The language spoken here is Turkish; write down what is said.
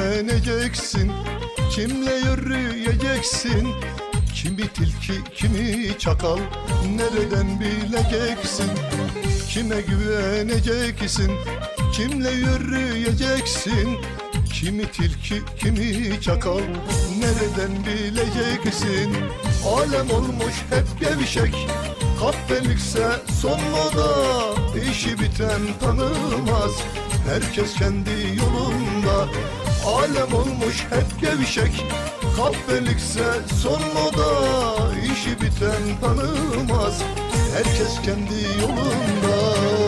güveneceksin Kimle yürüyeceksin? Kimi tilki kimi çakal Nereden bileceksin? Kime güveneceksin? Kimle yürüyeceksin? Kimi tilki kimi çakal Nereden bileceksin? Alem olmuş hep gevşek. Kahpelikse son moda. İşi biten tanımaz Herkes kendi yolunda. Alem olmuş hep gevşek. Kahpelikse son moda işi biten tanımaz. Herkes kendi yolunda